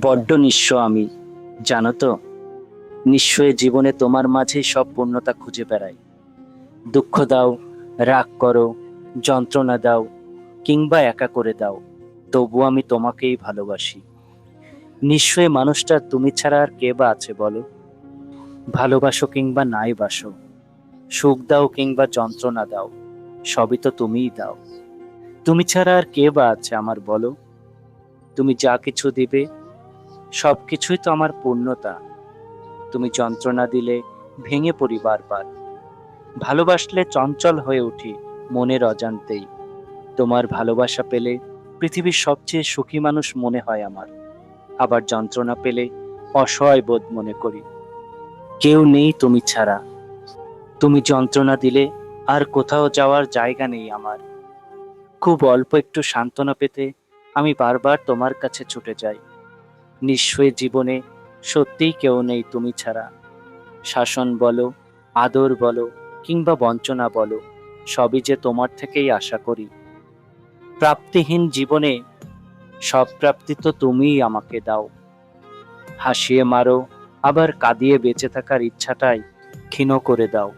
বড্ড নিঃস্ব আমি, জানো তো? নিশ্চয় জীবনে তোমার মাঝেই সব পূর্ণতা খুঁজে বেড়াই। দুঃখ দাও, রাগ করো, যন্ত্রণা দাও, কিংবা একা করে দাও, তবু আমি তোমাকেই ভালোবাসি। নিশ্চয়ই মানুষটা তুমি ছাড়া আর কে বা আছে বলো? ভালোবাসো কিংবা নাই বাসো, সুখ দাও কিংবা যন্ত্রণা দাও, সবই তো তুমিই দাও। তুমি ছাড়া আর কে বা আছে আমার বলো? তুমি যা কিছু দিবে সব কিছুই তো আমার পূর্ণতা। তুমি যন্ত্রণা দিলে ভেঙে পড়ি বারবার। ভালোবাসলে চঞ্চল হয়ে উঠি মনের অজান্তেই। তোমার ভালোবাসা পেলে পৃথিবীর সবচেয়ে সুখী মানুষ মনে হয় আমার। আবার যন্ত্রণা পেলে অসহায় বোধ মনে করি। কেউ নেই তুমি ছাড়া। তুমি যন্ত্রণা দিলে আর কোথাও যাওয়ার জায়গা নেই আমার। খুব অল্প একটু সান্ত্বনা পেতে আমি বারবার তোমার কাছে ছুটে যাই। নিশ্চয়ই জীবনে সত্যিই কেউ নেই তুমি ছাড়া। শাসন বলো, আদর বলো, কিংবা বঞ্চনা বলো, সবই যে তোমার থেকেই আশা করি। প্রাপ্তিহীন জীবনে সব প্রাপ্তি তো তুমিই আমাকে দাও। হাসিয়ে মারো, আবার কাঁদিয়ে বেঁচে থাকার ইচ্ছাটাই ক্ষীণ করে দাও।